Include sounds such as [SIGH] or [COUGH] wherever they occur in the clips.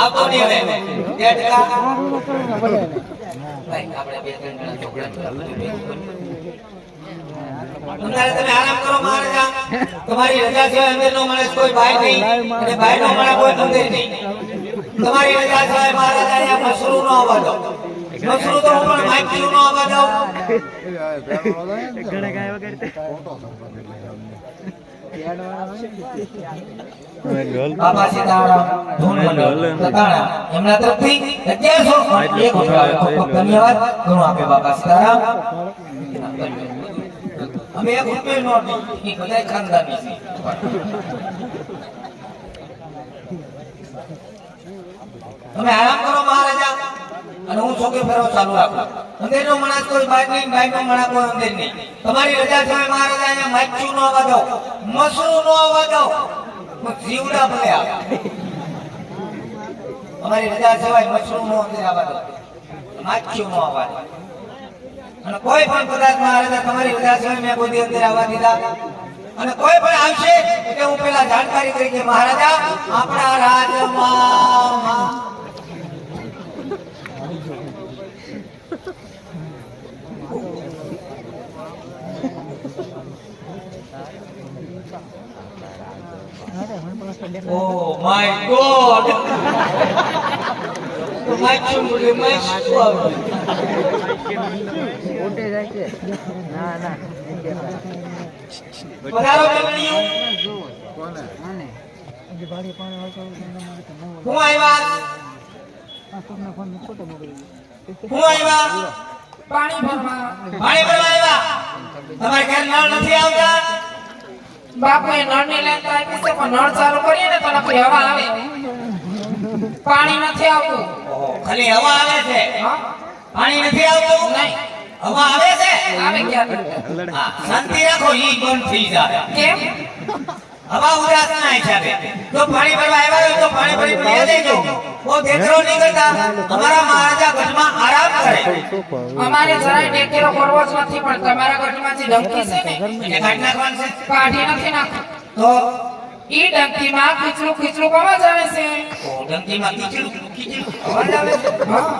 આવતો નહીં હવે. દેડકા ભાઈ, આપણે બે ત્રણ જણા છોકરા અંધારે તમે આરામ કરો મહારાજા. તમારી રજા સિવાય અંદરનો માણસ કોઈ ભાઈ નહીં. અને બહારનો માણસ કોઈ મંદિર નહીં. તમારી રજા સિવાય મહારાજા અહીંયા મશરૂ નો અવાજ મશરૂ તો હું પણ માઇક નો અવાજ આવું ઘણા ગાય તતાણા એમના તરફથી 1100 એક રૂપિયા ખૂબ ખૂબ ધન્યવાદ. ઘણું આપે બાબા સીતારામ અમે એક રૂપિયા નોટ નહીં બધા ખાનદાની છે તમે આરામ કરો મહારાજા અને હું છોકે ફેરવો ચાલુ રાખું અંદરનો મણા કોઈ બહાર નહીં બાઈક નો મણા કોઈ અંદર નહીં તમારી રજા છે મહારાજા, અહીંયા માચું નો આવવા દો મસરું નો આવવા આવો જીવડા ભલે આવે અમારી રજા સિવાય મશરૂમ નો અંદર આવવા માચું નો અવાજ અને કોઈ પણ પદાર્થ મહારાજા, તમારી રજા સિવાય મેં કોઈ અંદર આવવા દીધા. અને કોઈ પણ આવશે કે હું પેલા જાણકારી કરી કે મહારાજા, આપણા રાજમાં [LAUGHS] Oh my God! માછું બોલે માછું આવે ઉઠી જાય છે ના ના. પધારો જમણીઓ અને? હું આવ્યા? હું આવ્યા? પાણી ભરવા. પાણી ભરવા આવ્યા? તમારે ઘેર નળ નથી આવતા? બાપુએ નળની લાઈન તો આપી છે પણ નળ ચાલુ કરીએ ને તો નકરી હવા આવે. પાણી નથી આવતું. ખાલી હવા આવે છે? પાણી નથી આવતું? નહીં. હવા આવે છે? આવે ક્યાં શાંતિ રાખો ઈ બંધ થઈ જાય. કેમ? હવા ઉદાસ ના હિસાબે. જો પાણી ભરવા આવ્યા હોય તો પાણી ભરી ભરી દેજો. ઓ દેખરો નહીં કરતા. અમારા મહારાજા ગઢમાં આરામ કરે. અમારે જરાય ટેકેરો કરવો જ નથી પણ તમારા ગઢમાંથી ડંકી છે ને એટલે કાઢી નાખવાનું છે. કાઢી નથી નાખતું તો ઈ ડંકીમાં ખીચડું ખીચડું અવાજ આવે છે? ઓ, ડંકીમાં ખીચડું ખીચડું. અવાજ આવે છે? હા.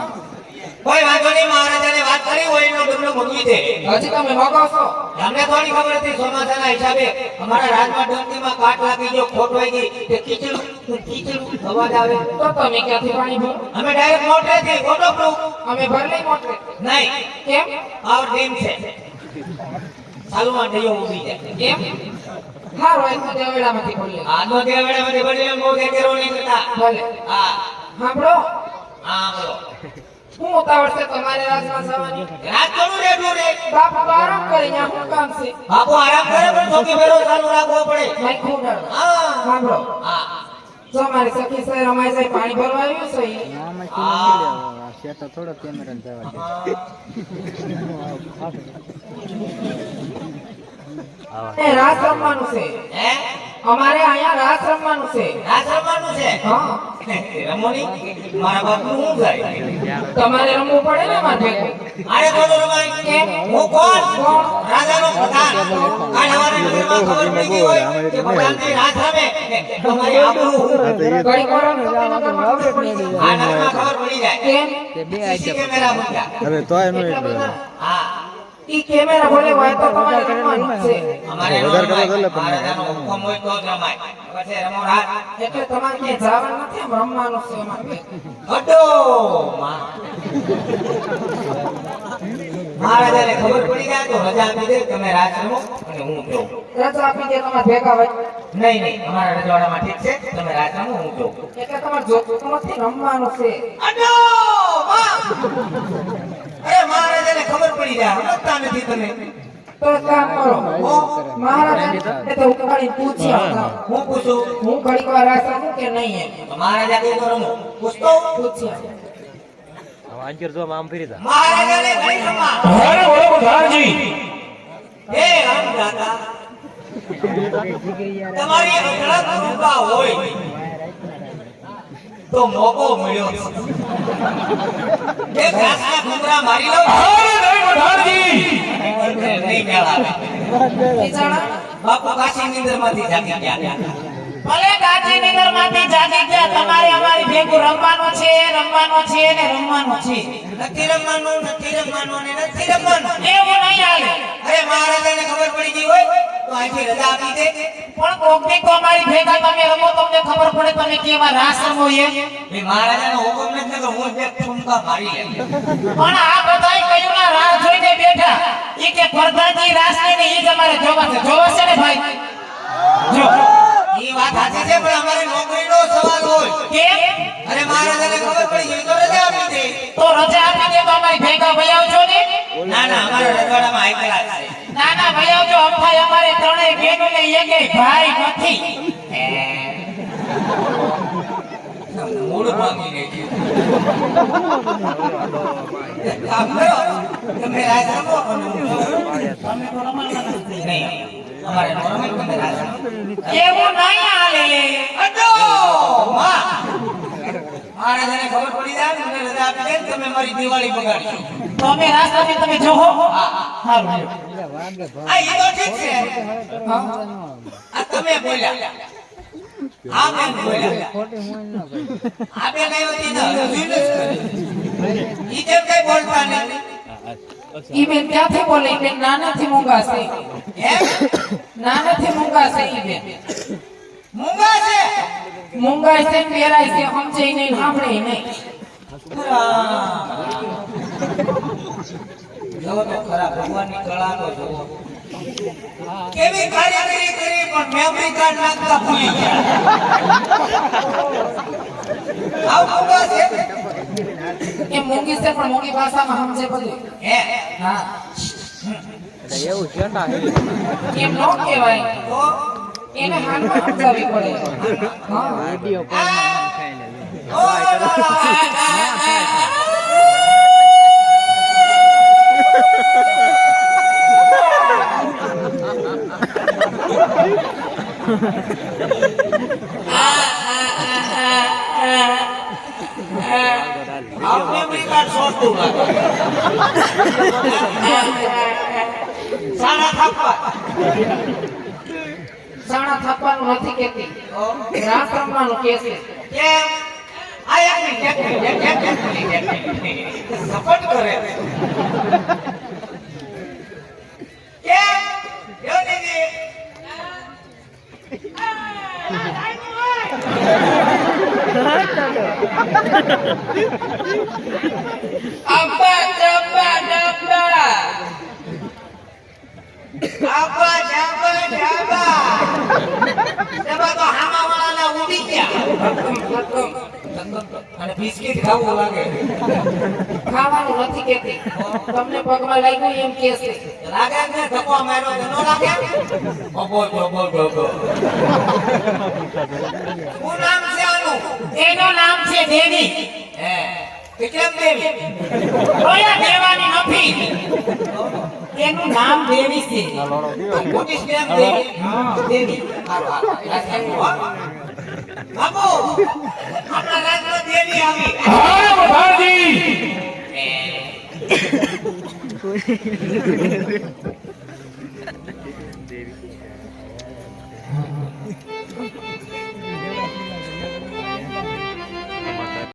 કોઈ વાંધો નહીં મહારાજાને વાત કરી હોય એનો ડમણો ભોગવી દે હજી તમે મગાવશો અમને થોડી ખબર હતી? ચોમાસાના હિસાબે અમારા રાજમાં ડંકીમાં કાટ લાગી ગયો ખોટ હોય ગઈ કે કીચડું કીચડું અવાજ આવે. તો તમે ક્યાંથી પાણી ભરો? અમે ડાયરેક્ટ મોટરેથી ફોટો પ્રૂફ અમે ભરલે મોટરે? નહીં. કેમ? આવ ટીમ છે. ચાલુમાં ઢૈયો મૂવી છે કેમ? હારો એક તો દેવડામાંથી ખોલીએ આનો દેવડામાંથી બદલે બહુ દેખેરો નહીં કરતા. ભલે. હા. સાંભળો. હા બોલો. હું ઉતાવળ છે તમારે રાજમાં જવાની રાત રેડું રે બાપ તો આરામ કરે ન્યા હું કામ છે? બાપુ આરામ કરે પણ છોકી ફેરો ચાલુ રાખવો પડે. ભાઈ ખૂબ ડર હા. સાંભળો. હા. જો મારી સખી સાહેબ અમારી સાહેબ પાણી ભરવા આવ્યું છે લેવા તો થોડો કેમેરા જવા દે એ રાત રમવાનું છે. હે? અમારે અહીંયા રાત રમવાનું છે. રાત રમવાનું છે? હા. મારા બાપુ શું થાય તમારે રમવું પડે ને માથે. આરે કોણ રમાય. કેમ? હું કોણ? રાજાનો પ્રધાન. કાલ હવારે ખબર પડી ગઈ હોય કે પ્રધાનની રાત રમે તમારી આબરૂ. ઘડીક વાર રમતો ખબર પડી જાય. આ ખબર પડી જાય. કેમ? બે સીસી હવે તોય નો એટલું હા. ઈ કેમેરા ભલે હોય તો તમારે રમવાનું છે. અમારે નો વધારે કરો તો પણ હુકમ હોય તો જ રમાય. પછી રમો રાત. એટલે તમારે ક્યાંય જવાનું નથી રમવાનું છે અમારે અડો મહારાજાને ખબર પડી જાય તો રજા આપી દે તમે રાત રમો અને હું જોઉં રજા આપી દે તમારે ભેગા હોય. નહીં નહીં અમારા રજવાડામાં ઠીક છે. તમે રાત રમો હું જોઉં એટલે તમારે જોતું નથી રમવાનું છે. અડો. અરે મહારાજાને ખબર પડી જાય. સમજતા નથી તમે. તો એક કામ કરો. મહારાજા એ તો ઉકાળીને પૂછી હું પૂછું? હું ઘડીક વાર રાસ કે નહીં એમ. મહારાજા કઈ તો રમો પૂછતો? પૂછી આવતા. જો આમ ફરી જા. મહારાજાને કઈ રમવા અરે બોલો પ્રધાનજી હે રામદાદા તમારી અઢળક કૃપા હોય. તો મોકો મળ્યો. એ ઘાસના ઘૂંઘરા મારી લઉં? અરે નહીં પ્રધાનજી નહીં મેળ આવે. બાપુ કાશી નિંદરમાંથી જાગી ગયા. ભલે ગાંધીનગરમાંથી જાગી ગયા તમારે અમારી ભેગું રમવાનો છે રમવાનો છે ને રમવાનો છે. નથી રમવાનું નથી રમવાનું ને નથી રમવાનું. એવું નહીં હાલે. અરે મહારાજાને ખબર પડી ગઈ હોય? તો અહીંથી રજા આપી દે. પણ કોક ને તો અમારી ભેગા તમે રમો તમને ખબર પડે તમે કેવા રાસ રમો એ. એ મહારાજાનો હુકમ નથી તો હું એક ઠુમકા મારી લે પણ આ બધાય કયું ના રાસ જોઈને બેઠા. એ કે પરદાજી રાસ ને ઈ જ અમારે જોવા છે. જોવા છે ને ભાઈ? જો. એ વાત સાચી છે પણ અમારે નોકરીનો સવાલ હોય. કેમ? અરે મહારાજાને ખબર પડી ગઈ તો રજા આપી દે. તો રજા આપી દે તો અમારી ભેગા ભાઈ આવજો. ને ના અમારા રજવાડામાં હાઈ ક્લાસ છે ના ના ભાઈ આવજો અમથાય અમારે ત્રણેય બહેનો ને એકેય ભાઈ નથી મૂળ ભાંગી નાખ્યું. કામ કરો તમે રાજ રમો અને હું જોઉં. તમે તો રમવાના નહીં અમારે નોર્મલ તમે રાજ એવું નહીં હાલે અડો! માં! મહારાજાને ખબર પડી જાય મને રજા આપી દે તમે મારી દિવાળી બગાડશો તો અમે રાસ તમે જોહો સારું આ ઈ તો ઠીક છે. આ તમે બોલ્યા. આ બેન બોલ્યા. ખોટી મોજ ન કરી આ બેન આવ્યો હતી ને હજુ જ કરે. ઈ કેમ કઈ બોલતા નહીં ઈ બેન ક્યાંથી બોલે? ઈ બેન નાનાથી મૂંગા છે નાનાથી મૂંગા છે ઈ બેન. મૂંગા છે મૂંગા છે સમજે નહીં સાંભળે નહીં. જોવો તો ખરા ભગવાનની કળા તો જોવો કેવી કારીગરી કરી પણ મેમરી કાર્ડ નાખતા ભૂલી ગયા. આવ મૂંગા છે? એ મૂંગી છે પણ મૂંગી ભાષામાં સમજે બધું. હે? હા. એવું છે ના એમ નો કહેવાય. તો? એને હાલમાં સમજાવી પડે. હા. વીડિયો કોલમાં ખાઈ લે ઓ લા લા. આ મેમરી કાર્ડ છોડતું લાગે. સાડા થાપવા. સાણા થાપવાનું નથી કેતી રાસ રમવાનું કે છે કેમ? આ એક મિનિટ, એક મિનિટ, એક મિનિટ. સપોર્ટ કરે છે. કેમ? જો દીદી. અબ્બા ડબ્બા apa આબા, જાબા, જાબા. એમાં તો હામાવાળાના udik ya અને બિસ્કિટ ખાવું લાગે ખાવાનું નથી કેતી તમને પગમાં લાગ્યું એમ કે છે લાગે ને ધક્કો માર્યો તો લાગે ઓબો ઓબો ઓબો શું એનું નામ છે દેવી. હે દેવી. ઓયા દેવાની નથી એનું નામ દેવી છે. મોટી કેમ દેવી? દેવી. હો. બાપુ આપણા રાજમાં દેવી આવી. પ્રધાનજી